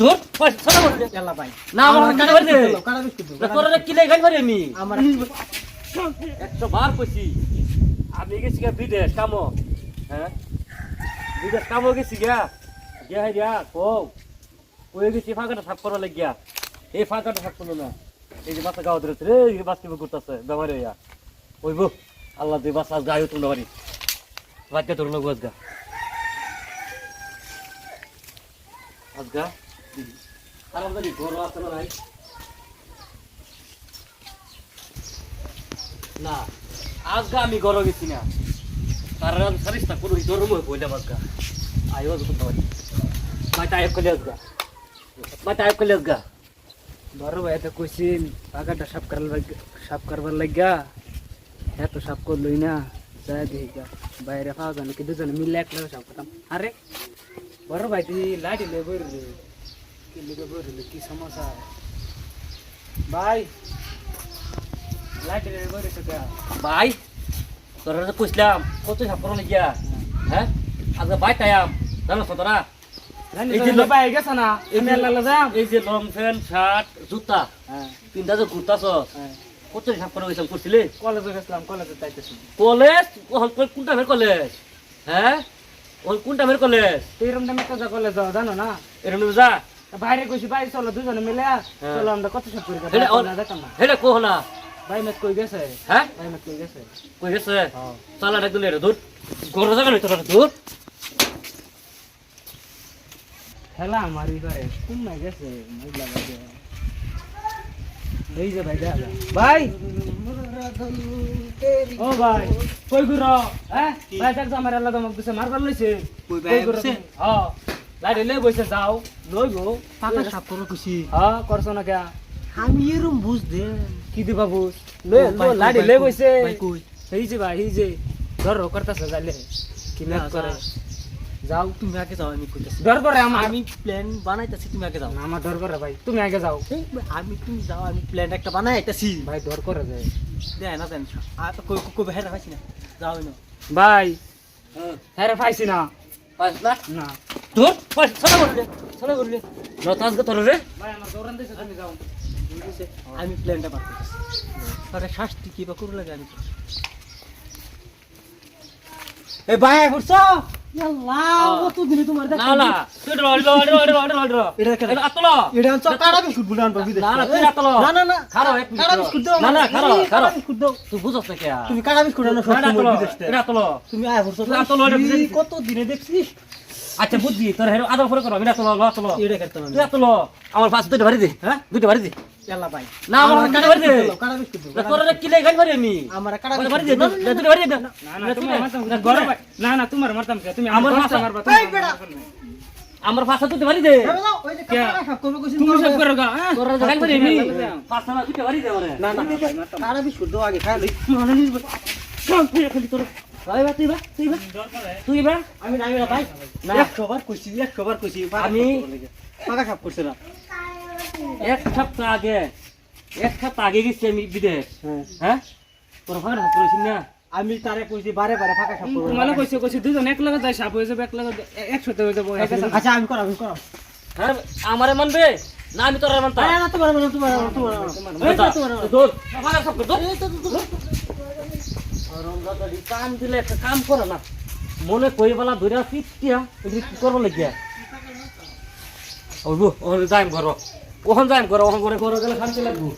তোর পয়সা ছাড়া বলছে এলা ভাই। না আমার আমার কাটা কাটা দে কাটা বিস্কুট দাও, না কাটা তোরা কি পারি আমি? আমার একশো বার কইছি। আমি গেছি গা বিদেশ কামো। হ্যাঁ? বিদেশ কামো গেছি গা গিয়া হাই দিয়া কও। কই গেছি ফাঁকাটা সাফ করা লাগিয়া। এই ফাঁকাটা সাফ করল না। এই যে বাচ্চা গাওয়া ধরেছে রে এই বাচ্চা ঘুরতেছে বেমারে হইয়া। ওইব আল্লাহ তুই বাচ্চা আজ গায়ে তোমরা বাড়ি। বাচ্চা তোর লোক আজগা। আজগা? খারাপ জানি ঘর আছে না নাই না আজগা আমি ঘরে গেছি না। কারণ আমি সারিস্তা কোনো ধর্ম বইলাম আজগা আজ করতে পারি মাই টাইপ করলে আজগা মাই টাইপ করলে আজগা বড় ভাই তো কইছি পাকাটা সাফ করার লাগ- সাফ করবার লাগিয়া, এত সাফ করলই না, যাই দেখি। বাইরে পাওয়া জানো কি দুজনে মিলে একলা সাফ করতাম। আরে, বড় ভাই, তুই লাঠি লই বইরলি কি সমস্যা? ভাই ভাই তোরা তো কত সাপ করো গিয়া হ্যাঁ? আজকে টাইম জানো তো তোরা? এই যে ভাই গেছ না এই মেলা যাম। এই যে লং প্যান্ট শার্ট জুতা হ্যাঁ। তিনটা যে ঘুরতাছ হ্যাঁ। কত সাপ করো করছিলে কলেজে গেছিলাম কলেজে তাইতেছি কলেজ? কোনটা ফের কলেজ? হ্যাঁ? কোনটা ফের কলেজ? এরম কলেজ যাও জানো না? এরকম যা? বাইরে কইছি ভাই চলো দুজনে মিলে চলো আমরা কত সব করি না না। হেডে কোহ না। ভাই মেট কই গেছে? হ্যাঁ? ভাই মেট কই গেছে? কই গেছে? হ্যাঁ। চালা ডাক দিলে দূর গরো জায়গা নেই তোরা দূর খেলা আমারই করে কোন না গেছে মহিলা ভাই এই যে ভাই দেখা ভাই! ও ভাই কই গুর হ্যাঁ? ভাই দেখ আমার আল্লাহ দমক দিছে মারবার লইছে। কই ভাই? হ্যাঁ। লাইরে লই বসে যাও লই গো পাকা সাপ করো খুশি হ্যাঁ করছ না কে আমি এরম বুঝ দে কি দিবা বুঝ লই লাইরে লই বসে এই যে ভাই এই যে ধর করতেছে যাইলে কি না, করে যাও তুমি আগে যাও আমি কইতাছি ডর করে আমার আমি প্ল্যান বানাইতাছি তুমি আগে যাও না, আমার ডর করে ভাই তুমি আগে যাও আমি তুমি যাও আমি প্ল্যান একটা বানাইতাছি ভাই ডর করে যায় দেয় না দেন আর কই কই হেরা পাইছি না যাও না ভাই হ্যাঁ পাইছি না পাঁচ লাখ না নত আজকে তোর রে। ভাই আমার দৌড়ান দিছে তুমি আমি প্ল্যানটা শাস্তি কি বা করু লাগে আমি এ ভাই করছ তুমি। কত দিনে দেখছিস? আচ্ছা বুঝছি তোর হেরো আদর করে করো আমি আতলো ল আতলো এটা করতাম আমি তুই আমার পাশে দুটো বাড়ি দে হ্যাঁ? দুটো বাড়ি দে। এলা ভাই। না আমার আমার দুটো দে। কাড়া বিস্কুট তোর কি লেখাই পারি আমি। আমার কাড়া আমার দে দুটো বাড়ি দে না। না তুমি গরম না না তোমার মারতাম কে? তুমি আমার মাথা- মারবা এই বেটা। আমার পাশে দুটো বাড়ি দে। তুমি সব করো গা হ্যাঁ? তোর দেখাই পারি আমি। না, দুটো বাড়ি দে না না কাড়া বিস্কুট দাও আগে খাই লই। চল খালি তোর আমি নামি ভাই না। একশো বার কইছি একশো বার কইছি আমি- পাকা সাপ করছে না এক সপ্তাহ আগে এক সপ্তাহ আগে গেছি আমি বিদেশ হ্যাঁ হ্যাঁ তোর ভাই হাত করেছি না আমি তারে কইছি বারে বারে ফাঁকা সাপ করব মানে কইছে কইছে দুজন এক লগে যায় সাপ হয়ে যাবে এক লগে একসাথে হয়ে যাব আচ্ছা আমি করাম আমি করাম হ্যাঁ আমারে মানবে না আমি তোর মানতাম না না তোমার তোমার তোমার তোমার তোমার তো, তোমার দৌড়, ভাগা সব কর, দৌড়। কাম দিলে একটা কাম করে না। মনে কই বেলা ধরে পিটিয়া এগুলি কি করব লাগিয়া? ওইবু ওখানে যাইম ঘর। ওখানে যাইম ঘর ওখানে করে ঘর গেলে শান্তি লাগবো।